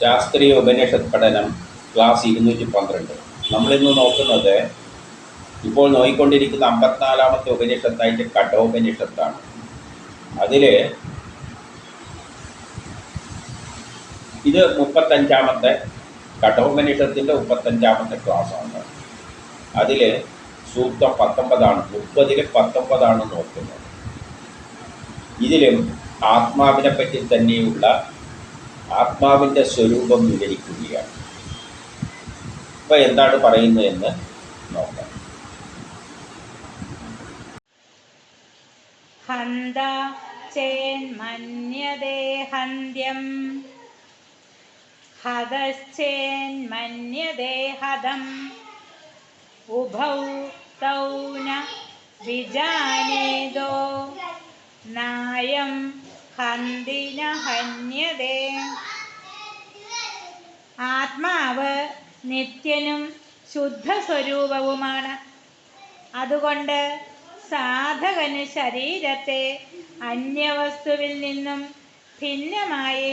ശാസ്ത്രീയ ഉപനിഷത്ത് പഠനം ക്ലാസ് ഇരുന്നൂറ്റി പന്ത്രണ്ട്. നമ്മളിന്ന് നോക്കുന്നത് ഇപ്പോൾ നോയിക്കൊണ്ടിരിക്കുന്ന അമ്പത്തിനാലാമത്തെ ഉപനിഷത്തായിട്ട് കഠോപനിഷത്താണ്. അതിൽ ഇത് മുപ്പത്തഞ്ചാമത്തെ കഠോപനിഷത്തിന്റെ മുപ്പത്തഞ്ചാമത്തെ ക്ലാസ്സാണ്. അതിൽ സൂക്തം പത്തൊമ്പതാണ് മുപ്പതിൽ പത്തൊമ്പതാണ് നോക്കുന്നത് ഇതിലും ആത്മാവിനെ പറ്റി തന്നെയുള്ള ആത്മാവിന്റെ സ്വരൂപം വിവരിക്കുകയാണ്. ഇപ്പൊ എന്താണ് പറയുന്നതെന്ന് നോക്കാം. ഹന്ത ചേന്മന്യതേ ഹന്ത്യം. ഹതശ്ചേന്മന്യതേ ഹതം. ഉഭൗ തൗ ന വിജാനേതോ നായം ഹന്തി ന ഹന്യതേ ആത്മാവ് നിത്യനും ശുദ്ധസ്വരൂപവുമാണ്. അതുകൊണ്ട് സാധകന് ശരീരത്തെ അന്യവസ്തുവിൽ നിന്നും ഭിന്നമായി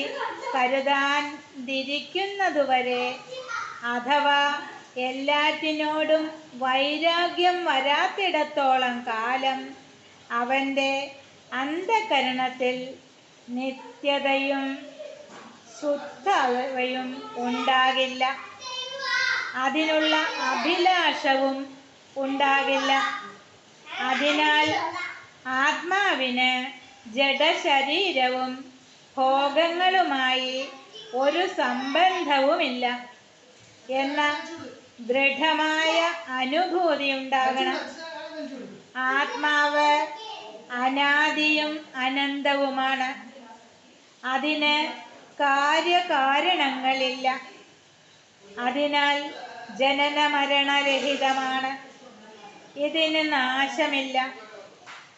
കരുതാൻ തിരിക്കുന്നതുവരെ അഥവാ എല്ലാറ്റിനോടും വൈരാഗ്യം വരാത്തിടത്തോളം കാലം അവന്റെ അന്ധകരണത്തിൽ നിത്യതയും ശുദ്ധതയും ഉണ്ടാകില്ല. അതിനുള്ള അഭിലാഷവും ഉണ്ടാകില്ല. അതിനാൽ ആത്മാവിന് ജഡശരീരവും ഭോഗങ്ങളുമായി ഒരു സംബന്ധവുമില്ല. എന്ന ദൃഢമായ അനുഭൂതി ഉണ്ടാകണം. ആത്മാവ് അനാദിയും അനന്തവുമാണ്. അതിന് കാര്യകാരണങ്ങളില്ല. അതിനാൽ ജനന മരണരഹിതമാണ് ഇതിന് നാശമില്ല.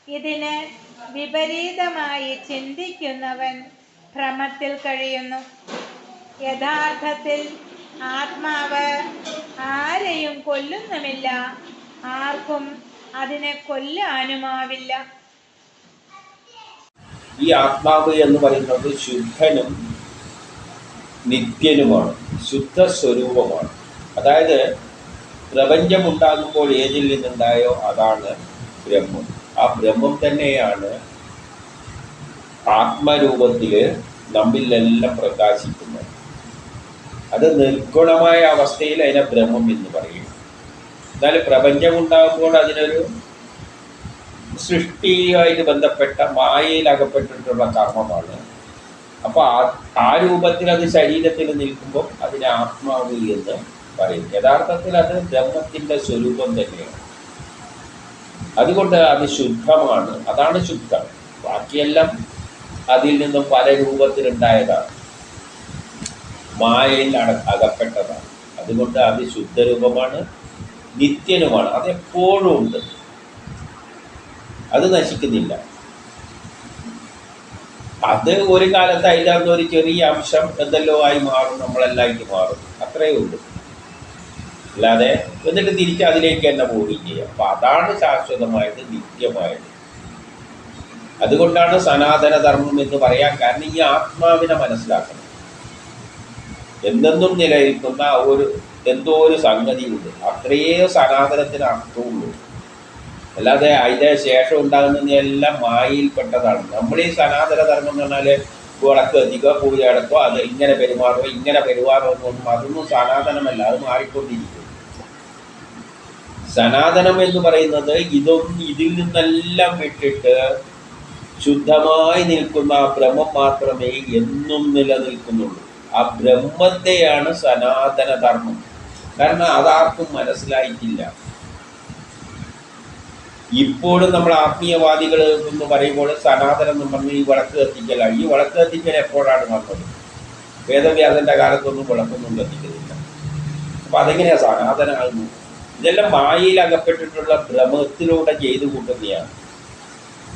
ഇതിന് വിപരീതമായി ചിന്തിക്കുന്നവൻ ഭ്രമത്തിൽ കഴിയുന്നു. യഥാർത്ഥത്തിൽ ആത്മാവ് ആരെയും കൊല്ലുന്നുമില്ല. ആർക്കും അതിനെ കൊല്ലാനുമാവില്ല. ഈ ആത്മാവ് എന്ന് പറയുന്നത് ശുദ്ധനും നിത്യനുമാണ് ശുദ്ധ സ്വരൂപമാണ് അതായത് പ്രപഞ്ചമുണ്ടാകുമ്പോൾ ഏതിൽ നിന്നുണ്ടായോ അതാണ് ബ്രഹ്മം. ആ ബ്രഹ്മം തന്നെയാണ് ആത്മരൂപത്തിൽ നമ്മിലെല്ലാം പ്രകാശിക്കുന്നത്. അത് നിർഗുണമായ അവസ്ഥയിൽ അതിനെ ബ്രഹ്മം എന്ന് പറയും. എന്നാൽ പ്രപഞ്ചമുണ്ടാകുമ്പോൾ അതിനൊരു സൃഷ്ടിയുമായിട്ട് ബന്ധപ്പെട്ട മായയിൽ അകപ്പെട്ടിട്ടുള്ള കർമ്മമാണ്. അപ്പോൾ ആ രൂപത്തിൽ അത് ശരീരത്തിൽ നിൽക്കുമ്പോൾ അതിനെ ആത്മാവ് എന്ന് പറയും. യഥാർത്ഥത്തിൽ അത് ബ്രഹ്മത്തിന്റെ സ്വരൂപം തന്നെയാണ്. അതുകൊണ്ട് അത് ശുദ്ധമാണ്. അതാണ് ശുദ്ധം. ബാക്കിയെല്ലാം അതിൽ നിന്നും പല രൂപത്തിലുണ്ടായതാണ്. മായയിൽ അകപ്പെട്ടതാണ്. അതുകൊണ്ട് അത് ശുദ്ധരൂപമാണ് നിത്യനുമാണ്. അതെപ്പോഴും ഉണ്ട്. അത് നശിക്കുന്നില്ല. അത് ഒരു കാലത്ത് അതിന്റെ ഒരു ചെറിയ അംശം എന്തെല്ലോ ആയി മാറും നമ്മളെല്ലായിട്ട് മാറും. അത്രയേ ഉള്ളൂ. അല്ലാതെ എന്നിട്ട് തിരിച്ച് അതിലേക്ക് തന്നെ പോവുകയും ചെയ്യാം. അപ്പം അതാണ് ശാശ്വതമായത് നിത്യമായത്. അതുകൊണ്ടാണ് സനാതനധർമ്മം എന്ന് പറയാൻ കാരണം ഈ ആത്മാവിനെ മനസ്സിലാക്കണം. എന്തെന്നും നിലനിൽക്കുന്ന ഒരു എന്തോ ഒരു സംഗതിയുണ്ട്. അത്രയേ സനാതനത്തിന് അർത്ഥമുള്ളൂ. അല്ലാതെ അതിന്റെ ശേഷം ഉണ്ടാകുന്നതെല്ലാം മായയിൽപ്പെട്ടതാണ്. നമ്മൾ ഈ സനാതന ധർമ്മം എന്ന് പറഞ്ഞാൽ വിളക്ക് കത്തിക്കുക പൂജ അടക്കുക അത് ഇങ്ങനെ പെരുമാറുക ഇങ്ങനെ പെരുമാറുക എന്നൊന്നും അതൊന്നും സനാതനമല്ല അത് മാറിക്കൊണ്ടിരിക്കും സനാതനം എന്ന് പറയുന്നത് ഇതൊന്നും ഇതിൽ നിന്നെല്ലാം വിട്ടിട്ട് ശുദ്ധമായി നിൽക്കുന്ന ആ ബ്രഹ്മം മാത്രമേ എന്നും നിലനിൽക്കുന്നുള്ളൂ. ആ ബ്രഹ്മത്തെയാണ് സനാതന ധർമ്മം കാരണം അതാർക്കും മനസ്സിലായിട്ടില്ല. ഇപ്പോഴും നമ്മൾ ആത്മീയവാദികൾ എന്ന് പറയുമ്പോൾ സനാതനം എന്ന് പറഞ്ഞ് ഈ വിളക്ക് കത്തിക്കലാണ് ഈ വിളക്ക് കത്തിക്കൽ എപ്പോഴാണ് വന്നത്? വേദവ്യാസന്റെ കാലത്തൊന്നും വിളക്കൊന്നും കത്തിക്കുന്നില്ല അപ്പൊ അതെങ്ങനെയാ സനാതനമാകുന്നു ഇതെല്ലാം മായയിൽ അകപ്പെട്ടിട്ടുള്ള ഭ്രമത്തിലൂടെ ചെയ്തു കൂട്ടുന്നതാണ്.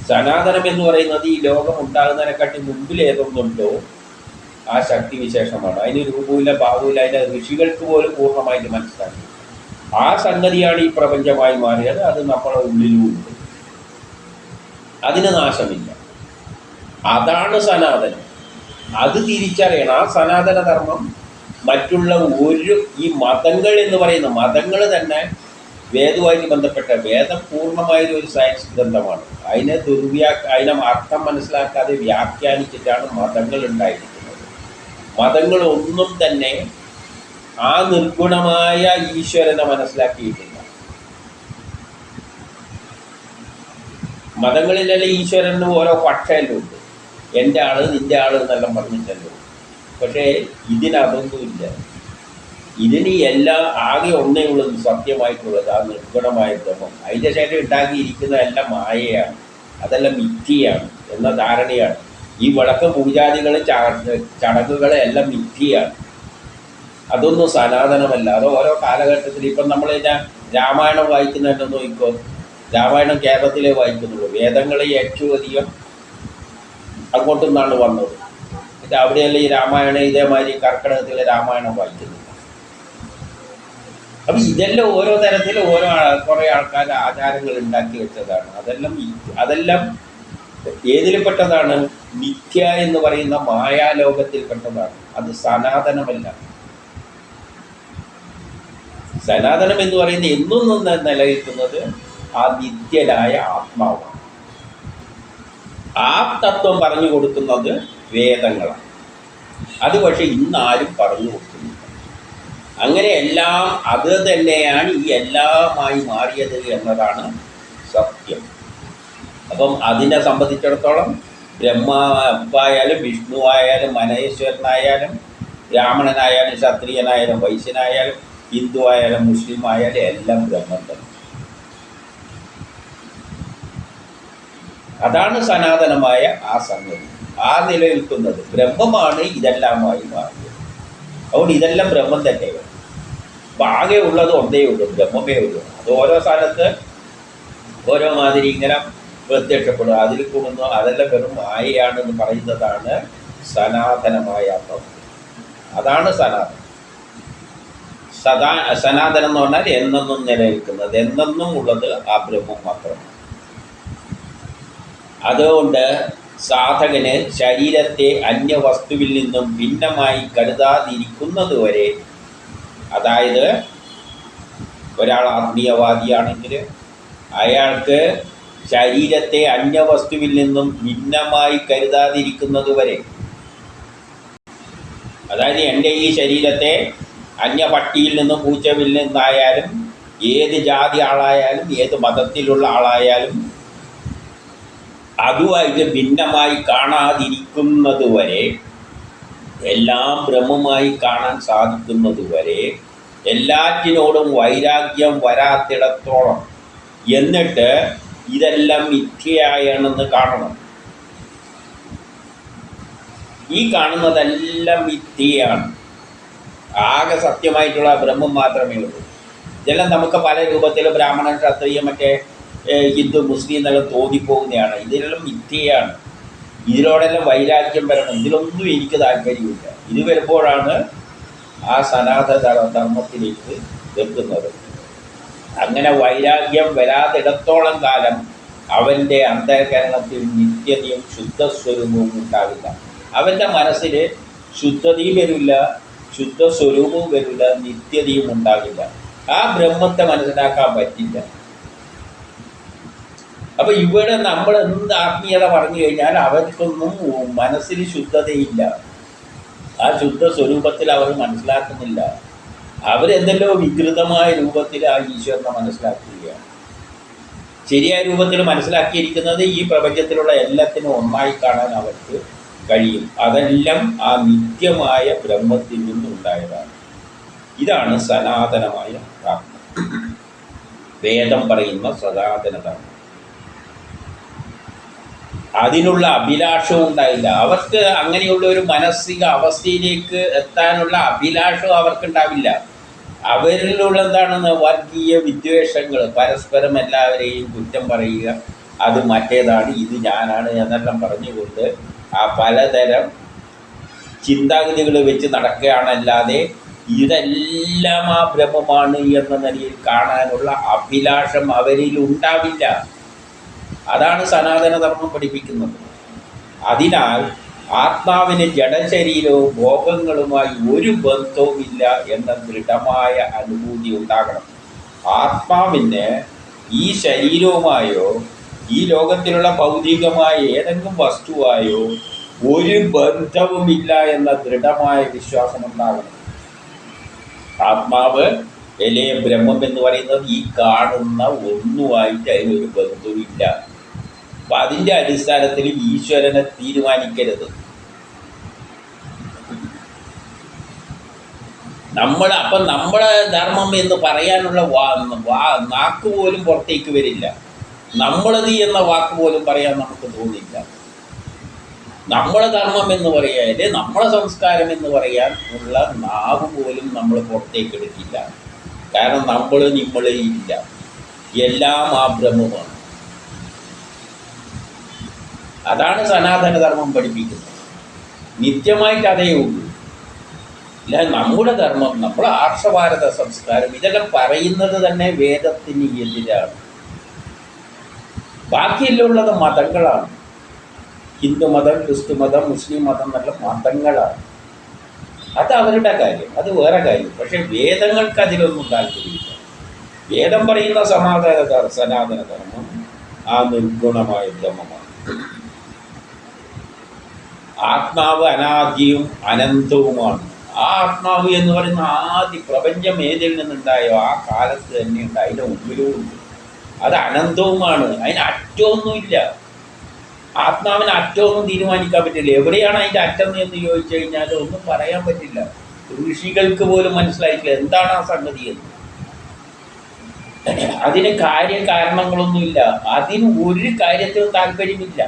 സനാതനം എന്ന് പറയുന്നത് ഈ ലോകം ഉണ്ടാകുന്നതിനെക്കാട്ടി മുമ്പിൽ ഏതൊന്നുണ്ടോ ആ ശക്തി വിശേഷമാണ് അതിന് രൂപമില്ല ഭാവമില്ല അതിന്റെ ഋഷികൾക്ക് പോലും പൂർണമായിട്ട് മനസ്സിലാക്കി. ആ സംഗതിയാണ് ഈ പ്രപഞ്ചമായി മാറിയത്. അത് നമ്മുടെ ഉള്ളിലുമുണ്ട് അതിന് നാശമില്ല. അതാണ് സനാതനം. അത് തിരിച്ചറിയണം. ആ സനാതന ധർമ്മം മറ്റുള്ള ഒരു ഈ മതങ്ങൾ എന്ന് പറയുന്ന മതങ്ങൾ തന്നെ വേദവുമായിട്ട് ബന്ധപ്പെട്ട വേദം പൂർണമായ ഒരു സയൻസ് ഗ്രന്ഥമാണ്. അതിനെ ദുർവ്യാ അതിനെ അർത്ഥം മനസ്സിലാക്കാതെ വ്യാഖ്യാനിച്ചിട്ടാണ് മതങ്ങൾ ഉണ്ടായിരിക്കുന്നത്. മതങ്ങളൊന്നും തന്നെ ആ നിർഗുണമായ ഈശ്വരനെ മനസ്സിലാക്കിയിട്ടില്ല. മതങ്ങളിലെല്ലാം ഈശ്വരന് ഓരോ പക്ഷയിലുണ്ട് എന്റെ ആൾ നിന്റെ ആൾ എന്നെല്ലാം പറഞ്ഞിട്ടല്ലോ. പക്ഷേ ഇതിനതൊന്നുമില്ല. ഇതിന് എല്ലാം ആകെ ഒന്നേ ഉള്ളത് സത്യമായിട്ടുള്ളത്. ആ നിർഗുണമായ ബ്രഹ്മം. അതിന്റെ ശേഷം ഉണ്ടാക്കിയിരിക്കുന്ന എല്ലാം മായയാണ്. അതെല്ലാം മിഥ്യയാണ് എന്ന ധാരണയാണ്. ഈ വിളക്ക് പൂജാദികൾ ചടങ്ങുകൾ എല്ലാം മിഥ്യയാണ്. അതൊന്നും സനാതനമല്ല. അത് ഓരോ കാലഘട്ടത്തിൽ ഇപ്പം നമ്മൾ ഞാൻ രാമായണം വായിക്കുന്നുണ്ടെന്ന് നോക്കിക്കോ. രാമായണം കേരളത്തിലേ വായിക്കുന്നുള്ളൂ. വേദങ്ങളെ ഏറ്റവും അധികം അങ്ങോട്ടും നിന്നാണ് വന്നത്. എന്നിട്ട് അവിടെയല്ല ഈ രാമായണം ഇതേമാതിരി കർക്കിടകത്തിലെ രാമായണം വായിക്കുന്നു അപ്പം ഇതെല്ലാം ഓരോ തരത്തിൽ ഓരോ കുറേ ആൾക്കാർ ആചാരങ്ങൾ ഉണ്ടാക്കി വെച്ചതാണ്. അതെല്ലാം അതെല്ലാം ഏതിൽപ്പെട്ടതാണ് മിഥ്യ എന്ന് പറയുന്ന മായാലോകത്തിൽപ്പെട്ടതാണ് അത് സനാതനമല്ല. സനാതനം എന്ന് പറയുന്നത് എന്നും നിലനിൽക്കുന്നത് ആ നിത്യനായ ആത്മാവാണ്. ആ തത്വം പറഞ്ഞു കൊടുക്കുന്നത് വേദങ്ങളാണ്. അത് പക്ഷെ ഇന്നാരും പറഞ്ഞു കൊടുക്കുന്നില്ല. അങ്ങനെ എല്ലാം അത് തന്നെയാണ് ഈ എല്ലാമായി മാറിയത് എന്നതാണ് സത്യം. അപ്പം അതിനെ സംബന്ധിച്ചിടത്തോളം ബ്രഹ്മാവായാലും വിഷ്ണു ആയാലും മനേശ്വരനായാലും ബ്രാഹ്മണനായാലും ക്ഷത്രിയനായാലും വൈശ്യനായാലും ഹിന്ദു ആയാലും മുസ്ലിം ആയാലും എല്ലാം ബ്രഹ്മം തന്നെ അതാണ് സനാതനമായ ആ സംഗതി. ആ നിലനിൽക്കുന്നത് ബ്രഹ്മമാണ് ഇതെല്ലാമായി മാറിയത്. അതുകൊണ്ട് ഇതെല്ലാം ബ്രഹ്മം അപ്പം ആകെ ഉള്ളത് ഒന്നേ ഉള്ളൂ ബ്രഹ്മമേ ഉള്ളൂ. അത് ഓരോ സ്ഥലത്ത് ഓരോ മാതിരി ഇങ്ങനെ പ്രത്യക്ഷപ്പെടും അതിൽ കൂടുന്നു അതെല്ലാം വെറും മായയാണെന്ന് പറയുന്നതാണ് സനാതനമായ തത്വം അതാണ് സനാതനം. സദാ സനാതനം എന്ന് പറഞ്ഞാൽ എന്നെന്നും നിലനിൽക്കുന്നത് എന്നെന്നും ഉള്ളത് ആ ബ്രഹ്മം മാത്രമാണ്. അതുകൊണ്ട് സാധകന് ശരീരത്തെ അന്യ വസ്തുവിൽ നിന്നും ഭിന്നമായി കരുതാതിരിക്കുന്നത് വരെ അതായത് ഒരാൾ ആത്മീയവാദിയാണെങ്കിൽ അയാൾക്ക് ശരീരത്തെ അന്യ വസ്തുവിൽ നിന്നും ഭിന്നമായി കരുതാതിരിക്കുന്നത് വരെ അതായത് എന്റെ ഈ ശരീരത്തെ അന്യപട്ടിയിൽ നിന്നും പൂച്ചവിൽ നിന്നായാലും ഏത് ജാതി ആളായാലും ഏത് മതത്തിലുള്ള ആളായാലും അതുമായിട്ട് ഭിന്നമായി കാണാതിരിക്കുന്നത് വരെ എല്ലാം ബ്രഹ്മമായി കാണാൻ സാധിക്കുന്നത് വരെ എല്ലാറ്റിനോടും വൈരാഗ്യം വരാത്തിടത്തോളം എന്നിട്ട് ഇതെല്ലാം മിഥ്യയാണെന്ന് കാണണം. ഈ കാണുന്നതെല്ലാം മിഥ്യയാണ്. ആകെ സത്യമായിട്ടുള്ള ബ്രഹ്മം മാത്രമേ ഉള്ളൂ. ഇതെല്ലാം നമുക്ക് പല രൂപത്തിൽ ബ്രാഹ്മണൻ ക്ഷത്രിയ മറ്റേ ഹിന്ദു മുസ്ലിം എന്നെല്ലാം തോന്നിപ്പോകുന്നതാണ്. ഇതിലെല്ലാം മിഥ്യയാണ്. ഇതിനോടെല്ലാം വൈരാഗ്യം വരണം. ഇതിലൊന്നും എനിക്ക് താല്പര്യമില്ല. ഇത് വരുമ്പോഴാണ് ആ സനാതന ധർമ്മത്തിലേക്ക് എത്തുന്നത് അങ്ങനെ വൈരാഗ്യം വരാതിടത്തോളം കാലം അവന്റെ അന്തരകരണത്തിൽ നിത്യതയും ശുദ്ധസ്വരൂപവും ഉണ്ടാവില്ല. അവന്റെ മനസ്സിൽ ശുദ്ധതയും വരില്ല ശുദ്ധസ്വരൂപവും വരില്ല നിത്യതയും ഉണ്ടാകില്ല. ആ ബ്രഹ്മത്തെ മനസ്സിലാക്കാൻ പറ്റില്ല. അപ്പൊ ഇവിടെ നമ്മൾ എന്ത് ആത്മീയത പറഞ്ഞു കഴിഞ്ഞാൽ അവർക്കൊന്നും മനസ്സിൽ ശുദ്ധതയില്ല. ആ ശുദ്ധ സ്വരൂപത്തിൽ അവർ മനസ്സിലാക്കുന്നില്ല. അവരെന്തെല്ലോ വികൃതമായ രൂപത്തിൽ ആ ഈശ്വരനെ മനസ്സിലാക്കുകയാണ്. ശരിയായ രൂപത്തിൽ മനസ്സിലാക്കിയിരിക്കുന്നത് ഈ പ്രപഞ്ചത്തിലുള്ള എല്ലാത്തിനും ഒന്നായി കാണാൻ അവർക്ക് കഴിയും. അതെല്ലാം ആ നിത്യമായ ബ്രഹ്മത്തിൽ നിന്നുണ്ടായതാണ്. ഇതാണ് സനാതനമായ പ്രാർത്ഥന. വേദം പറയുന്ന സനാതന ധർമ്മം അതിനുള്ള അഭിലാഷവും ഉണ്ടായില്ല. അവർക്ക് അങ്ങനെയുള്ള ഒരു മാനസിക അവസ്ഥയിലേക്ക് എത്താനുള്ള അഭിലാഷവും അവർക്കുണ്ടാവില്ല. അവരിലുള്ള എന്താണെന്ന് വർഗീയ വിദ്വേഷങ്ങൾ പരസ്പരം എല്ലാവരെയും കുറ്റം പറയുക അത് മറ്റേതാണ് ഇത് ഞാനാണ് എന്നെല്ലാം പറഞ്ഞുകൊണ്ട് ആ പലതരം ചിന്താഗതികൾ വെച്ച് നടക്കുകയാണല്ലാതെ ഇതെല്ലാം ആ ബ്രഹ്മമാണ് എന്ന നിലയിൽ കാണാനുള്ള അഭിലാഷം അവരിൽ ഉണ്ടാവില്ല. അതാണ് സനാതനധർമ്മം പഠിപ്പിക്കുന്നത്. അതിനാൽ ആത്മാവിന് ജഡശരീരവും ഭോഗങ്ങളുമായി ഒരു ബന്ധവുമില്ല എന്ന ദൃഢമായ അനുഭൂതി ഉണ്ടാകണം. ആത്മാവിന് ഈ ശരീരവുമായോ ഈ ലോകത്തിലുള്ള ഭൗതികമായ ഏതെങ്കിലും വസ്തുവായോ ഒരു ബന്ധവുമില്ല എന്ന ദൃഢമായ വിശ്വാസം ഉണ്ടാകണം ആത്മാവ് എലയ ബ്രഹ്മം എന്ന് പറയുന്നത് ഈ കാണുന്ന ഒന്നുമായിട്ട് അതിനൊരു ബന്ധവുമില്ല. അപ്പൊ അതിന്റെ അടിസ്ഥാനത്തിൽ ഈശ്വരനെ തീരുമാനിക്കരുത്. നമ്മൾ അപ്പം നമ്മുടെ ധർമ്മം എന്ന് പറയാനുള്ള വാ വാ നാക്ക് പോലും പുറത്തേക്ക് വരില്ല. നമ്മളത് എന്ന വാക്ക് പോലും പറയാൻ നമുക്ക് തോന്നില്ല നമ്മളെ ധർമ്മം എന്ന് പറയാൻ നമ്മളെ സംസ്കാരം എന്ന് പറയാൻ ഉള്ള നാവ് പോലും നമ്മൾ പുറത്തേക്ക് എടുക്കില്ല. കാരണം നമ്മൾ നിങ്ങളെ ഇല്ല. എല്ലാം ആ ബ്രഹ്മമാണ്. അതാണ് സനാതനധർമ്മം പഠിപ്പിക്കുന്നത്. നിത്യമായിട്ട് അതേ ഉള്ളൂ. ഇല്ല നമ്മുടെ ധർമ്മം നമ്മുടെ ആർഷഭാരത സംസ്കാരം ഇതെല്ലാം പറയുന്നത് തന്നെ വേദത്തിന് എതിരാണ്. ബാക്കിയെല്ലാം മതങ്ങളാണ്. ഹിന്ദു മതം ക്രിസ്തു മതം മുസ്ലിം മതം എന്നുള്ള മതങ്ങളാണ്. അത് അവരുടെ കാര്യം അത് വേറെ കാര്യം. പക്ഷേ വേദങ്ങൾക്ക് അതിലൊന്നും താല്പര്യമില്ല. വേദം പറയുന്ന സമാധാന സനാതന ധർമ്മം ആ നിർഗുണമായ ബ്രഹ്മമാണ്. ആത്മാവ് അനാദിയും അനന്തവുമാണ്. ആ ആത്മാവ് എന്ന് പറയുന്ന ആദ്യ പ്രപഞ്ചം ഏതിൽ നിന്നുണ്ടായോ? ആ കാലത്ത് തന്നെ ഉണ്ട്. അതിന്റെ അത് അനന്തവുമാണ്. അതിന് അറ്റമൊന്നുമില്ല. ആത്മാവിന് അറ്റമൊന്നും തീരുമാനിക്കാൻ പറ്റില്ല. എവിടെയാണ് അതിന്റെ അറ്റം എന്ന് ചോദിച്ചു കഴിഞ്ഞാൽ ഒന്നും പറയാൻ പറ്റില്ല. ഋഷികൾക്ക് പോലും മനസ്സിലായിട്ടില്ല. എന്താണ് ആ സംഗതി എന്ന്. അതിന് കാര്യ കാരണങ്ങളൊന്നുമില്ല. അതിന് ഒരു കാര്യത്തിനും താല്പര്യമില്ല.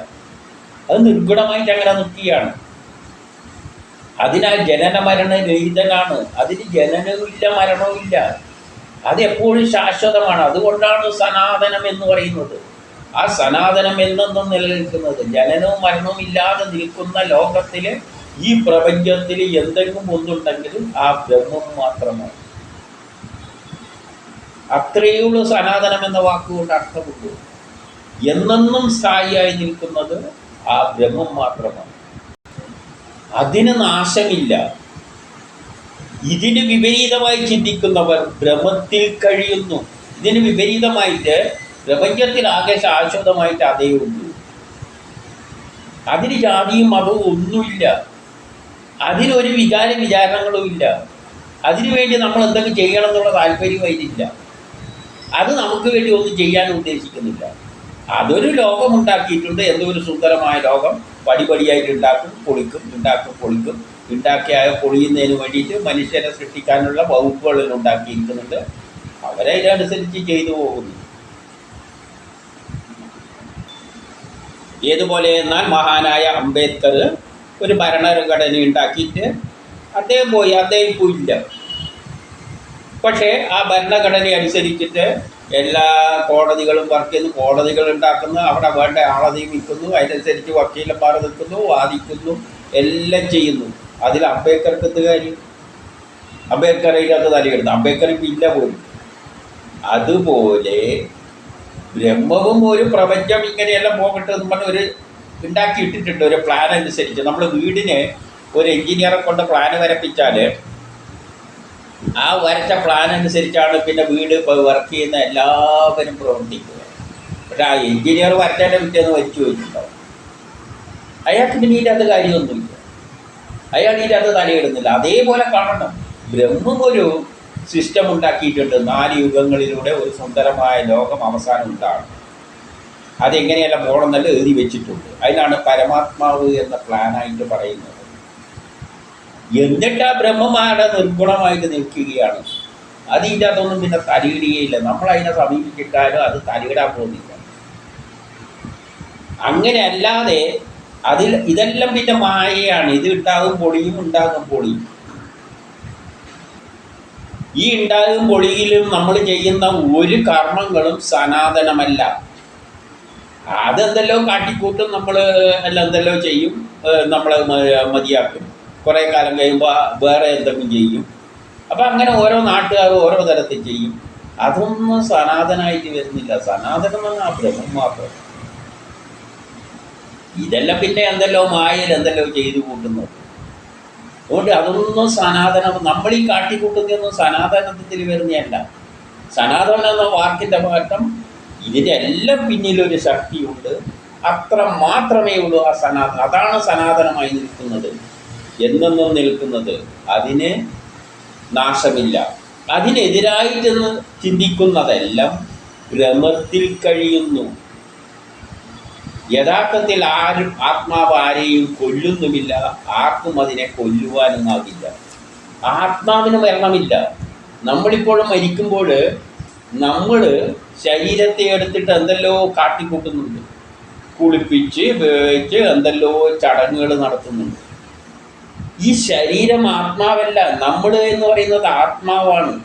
അത് നിർഗുണമായിട്ട് അങ്ങനെ നിൽക്കുകയാണ്. അതിനാൽ ജനന മരണ രഹിതനാണ് അതിന് ജനനവുമില്ല മരണവുമില്ല. അത് എപ്പോഴും ശാശ്വതമാണ്. അതുകൊണ്ടാണ് സനാതനം എന്ന് പറയുന്നത്. ആ സനാതനം എന്നൊന്നും നിലനിൽക്കുന്നത് ജനനവും മരണവും ഇല്ലാതെ നിൽക്കുന്ന ലോകത്തിൽ ഈ പ്രപഞ്ചത്തിൽ എന്തെങ്കിലും ഒന്നുണ്ടെങ്കിലും ആ ബ്രഹ്മം മാത്രമാണ്. അത്രയുള്ളൂ സനാതനം എന്ന വാക്കുകൊണ്ട് അർത്ഥമുണ്ട് എന്നെന്നും സ്ഥായിയായി നിൽക്കുന്നത് ആ ബ്രഹ്മം മാത്രമാണ്. അതിന് നാശമില്ല. ഇതിന് വിപരീതമായി ചിന്തിക്കുന്നവർ ഭ്രമത്തിൽ കഴിയുന്നു. ഇതിന് വിപരീതമായിട്ട് പ്രപഞ്ചത്തിൽ ആകെ ശാശ്വതമായിട്ട് അതേ ഉള്ളൂ. അതിന് ജാതിയും മതവും ഒന്നുമില്ല. അതിനൊരു വികാര വിചാരണങ്ങളും ഇല്ല. അതിനുവേണ്ടി നമ്മൾ എന്തൊക്കെ ചെയ്യണം എന്നുള്ള താല്പര്യം അതിനില്ല അത് നമുക്ക് വേണ്ടി ഒന്നും ചെയ്യാൻ ഉദ്ദേശിക്കുന്നില്ല. അതൊരു ലോകം ഉണ്ടാക്കിയിട്ടുണ്ട്. എന്തോ ഒരു സുന്ദരമായ ലോകം. പടിപടിയായിട്ട് ഉണ്ടാക്കും പൊളിക്കും ഉണ്ടാക്കും പൊളിക്കും. ഉണ്ടാക്കിയ പൊളിയുന്നതിന് വേണ്ടിയിട്ട് മനുഷ്യരെ സൃഷ്ടിക്കാനുള്ള വകുപ്പുകൾ ഉണ്ടാക്കിയിരിക്കുന്നുണ്ട്. അവരതിനനുസരിച്ച് ചെയ്തു പോകുന്നു. ഏതുപോലെ എന്നാൽ മഹാനായ അംബേദ്കർ ഒരു ഭരണഘടന ഉണ്ടാക്കിയിട്ട് അദ്ദേഹം പോയി അദ്ദേഹം പോയില്ല. പക്ഷേ ആ ഭരണഘടന അനുസരിച്ചിട്ട് എല്ലാ കോടതികളും വർക്ക് ചെയ്യുന്നു കോടതികൾ ഉണ്ടാക്കുന്നു. അവിടെ വേണ്ട ആളെ നിയമിക്കുന്നു അതിനനുസരിച്ച് വക്കീലന്മാർ നിൽക്കുന്നു വാദിക്കുന്നു എല്ലാം ചെയ്യുന്നു. അതിൽ അംബേദ്കർക്ക് എന്ത് കാര്യം? അംബേദ്കർ ഇതിനകത്ത് തലയിടുന്നു അംബേദ്കർ ഇല്ല പോലും അതുപോലെ ബ്രഹ്മവും ഒരു പ്രപഞ്ചം ഇങ്ങനെയെല്ലാം പോകട്ടെ എന്ന് പറഞ്ഞ് ഒരു ഉണ്ടാക്കി ഇട്ടിട്ടുണ്ട്. ഒരു പ്ലാൻ അനുസരിച്ച്. നമ്മൾ വീടിന് ഒരു എഞ്ചിനീയറെ കൊണ്ട് പ്ലാൻ വരപ്പിച്ചാൽ ആ വരച്ച പ്ലാൻ അനുസരിച്ചാണ് പിന്നെ വീട് വർക്ക് ചെയ്യുന്ന എല്ലാവരും പ്രവർത്തിക്കുക പക്ഷെ ആ എഞ്ചിനീയർ വരച്ചതിന്റെ പിറ്റേന്ന് വരച്ചു വെച്ചിട്ടുണ്ടാവും അയാൾക്ക് പിന്നെ അത് കാര്യമൊന്നുമില്ല. അയാൾ ഇതിനകത്ത് തലയിടുന്നില്ല. അതേപോലെ കാണണം. ബ്രഹ്മം ഒരു സിസ്റ്റം ഉണ്ടാക്കിയിട്ടുണ്ട്. നാല് യുഗങ്ങളിലൂടെ ഒരു സുന്ദരമായ ലോകം അവസാനം ഉണ്ടാകും. അതെങ്ങനെയല്ല പോകണമെന്നല്ല എഴുതി വെച്ചിട്ടുണ്ട്. അതിനാണ് പരമാത്മാവ് എന്ന പ്ലാനായിട്ട് പറയുന്നത്. എന്നിട്ട് ആ ബ്രഹ്മമാരുടെ നിർഗുണമായിട്ട് നിൽക്കുകയാണ്. അത് ഇതിന്റെ അതൊന്നും പിന്നെ തലയിടുകയില്ല. നമ്മൾ അതിനെ സമീപിച്ചിട്ടാലും അത് തലയിടാൻ പോകുന്നില്ല. അങ്ങനെ അല്ലാതെ അതിൽ ഇതെല്ലാം പിന്നെ മായയാണ്. ഇത് ഉണ്ടാകും പൊളിയും ഉണ്ടാകും പൊളിയും. ഈ ഉണ്ടാകും പൊളിയിലും നമ്മൾ ചെയ്യുന്ന ഒരു കർമ്മങ്ങളും സനാതനമല്ല. അതെന്തെല്ലോ കാട്ടിക്കൂട്ടും നമ്മൾ എല്ലാം എന്തെല്ലോ ചെയ്യും നമ്മൾ മതിയാക്കും. കുറേ കാലം കഴിയുമ്പോൾ വേറെ എന്തെങ്കിലും ചെയ്യും. അപ്പം അങ്ങനെ ഓരോ നാട്ടുകാർ ഓരോ തരത്തിൽ ചെയ്യും. അതൊന്നും സനാതനമായിട്ട് വരുന്നില്ല. സനാതനം എന്ന് ആ ബ്രഹ്മം മാത്രം. ഇതെല്ലാം പിന്നെ എന്തെല്ലോ മായയിൽ എന്തെല്ലോ ചെയ്തു കൂട്ടുന്നത് അതുകൊണ്ട് അതൊന്നും സനാതനം നമ്മൾ ഈ കാട്ടിക്കൂട്ടുന്നതൊന്നും സനാതനത്തിൽ വരുന്നതല്ല. സനാതനം എന്ന വാക്കിന്റെ മാറ്റം ഇതിന്റെ എല്ലാം പിന്നിലൊരു ശക്തിയുണ്ട്. അത്ര മാത്രമേ ഉള്ളൂ ആ സനാതനം. അതാണ് സനാതനമായി നിൽക്കുന്നത്. എന്നെന്നും നിൽക്കുന്നത് അതിന് നാശമില്ല. അതിനെതിരായിട്ടെന്ന് ചിന്തിക്കുന്നതെല്ലാം ഭ്രമത്തിൽ കഴിയുന്നു. യഥാർത്ഥത്തിൽ ആരും ആത്മാവ് ആരെയും കൊല്ലുന്നുമില്ല. ആർക്കും അതിനെ കൊല്ലുവാനും ആകില്ല ആത്മാവിന് മരണമില്ല. നമ്മളിപ്പോഴും മരിക്കുമ്പോൾ നമ്മൾ ശരീരത്തെ എടുത്തിട്ട് എന്തെല്ലോ കാട്ടിക്കൂട്ടുന്നുണ്ട്. കുളിപ്പിച്ച് വേവിച്ച് എന്തെല്ലോ ചടങ്ങുകൾ നടത്തുന്നുണ്ട്. ഈ ശരീരം ആത്മാവല്ല. നമ്മൾ എന്ന് പറയുന്നത് ആത്മാവാണ്.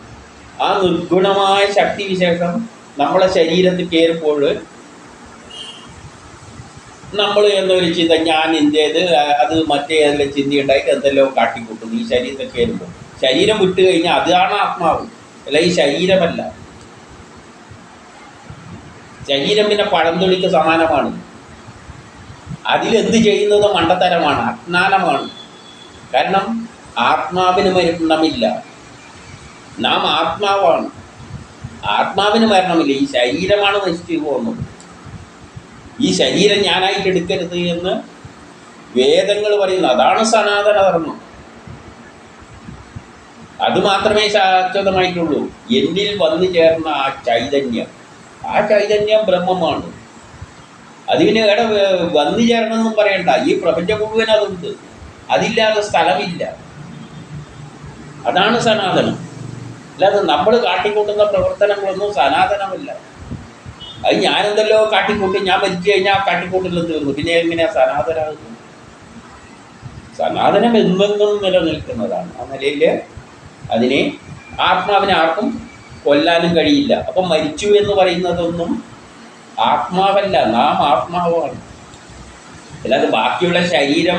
ആ നിർഗുണമായ ശക്തി വിശേഷം നമ്മളെ ശരീരത്തിൽ കയറുമ്പോൾ നമ്മൾ എന്നൊരു ചിന്ത? ഞാൻ ഇന്ത്യത് അത് മറ്റേ ഏതെല്ലാം ചിന്തയുണ്ടായിട്ട് എന്തെല്ലോ കാട്ടിക്കൂട്ടുന്നു. ഈ ശരീരത്തെ കയറുമ്പോൾ ശരീരം വിട്ട് കഴിഞ്ഞാൽ അതാണ് ആത്മാവ്. അല്ല ഈ ശരീരമല്ല. ശരീരം പിന്നെ പഴന്തുള്ളിക്ക് സമാനമാണ്. അതിലെന്ത് ചെയ്യുന്നത് മണ്ടത്തരമാണ് അജ്ഞാനമാണ്. കാരണം ആത്മാവിന് മരണമില്ല. നാം ആത്മാവാണ്. ആത്മാവിന് മരണമില്ല. ഈ ശരീരമാണ് നശിച്ചു പോകുന്നത്. ഈ ശരീരം ഞാനായിട്ട് എടുക്കരുത് എന്ന് വേദങ്ങൾ പറയുന്നു. അതാണ് സനാതന ധർമ്മം അത് മാത്രമേ ശാശ്വതമായിട്ടുള്ളൂ. എന്നിൽ വന്നു ചേർന്ന ആ ചൈതന്യം. ആ ചൈതന്യം ബ്രഹ്മമാണ്. അതിന് ഇവിടെ വന്നു ചേരണമെന്നും പറയണ്ട. ഈ പ്രപഞ്ചം മുഴുവൻ അതുണ്ട്. അതില്ലാതെ സ്ഥലമില്ല. അതാണ് സനാതനം. അല്ലാതെ നമ്മൾ കാട്ടിക്കൂട്ടുന്ന പ്രവർത്തനങ്ങളൊന്നും സനാതനമല്ല. അത് ഞാനെന്തല്ലോ കാട്ടിക്കൂട്ടി ഞാൻ മരിച്ചു കഴിഞ്ഞാൽ ആ കാട്ടിക്കൂട്ടലും തീർന്നു പിന്നെ എങ്ങനെയാ സനാതനാകുന്നു സനാതനം എന്നെന്നും നിലനിൽക്കുന്നതാണ്. ആ നിലയിൽ അതിനെ ആത്മാവിനെ ആർക്കും കൊല്ലാനും കഴിയില്ല. അപ്പം മരിച്ചു എന്ന് പറയുന്നതൊന്നും ആത്മാവല്ല നാം ആത്മാവാണ്. അല്ലാതെ ബാക്കിയുള്ള ശരീരം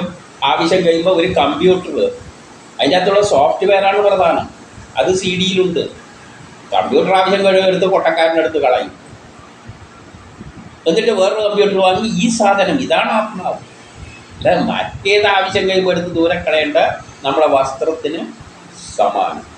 ആവശ്യം കഴിയുമ്പോൾ ഒരു കമ്പ്യൂട്ടർ അതിന്റെ അകത്തുള്ള സോഫ്റ്റ്വെയറാണ് പ്രധാനം. അത് സി ഡിയിലുണ്ട് കമ്പ്യൂട്ടർ ആവശ്യം കഴിവെടുത്ത് കൊട്ടക്കാരന്റെ അടുത്ത് കളയും. എന്നിട്ട് വേറൊരു കമ്പ്യൂട്ടർ വാങ്ങി ഈ സാധനം ഇതാണ് ആത്മാവ്. അല്ല മറ്റേത് ആവശ്യം കഴിയുമ്പോൾ എടുത്ത് ദൂരെ കളയേണ്ട നമ്മളെ വസ്ത്രത്തിന് സമാനം.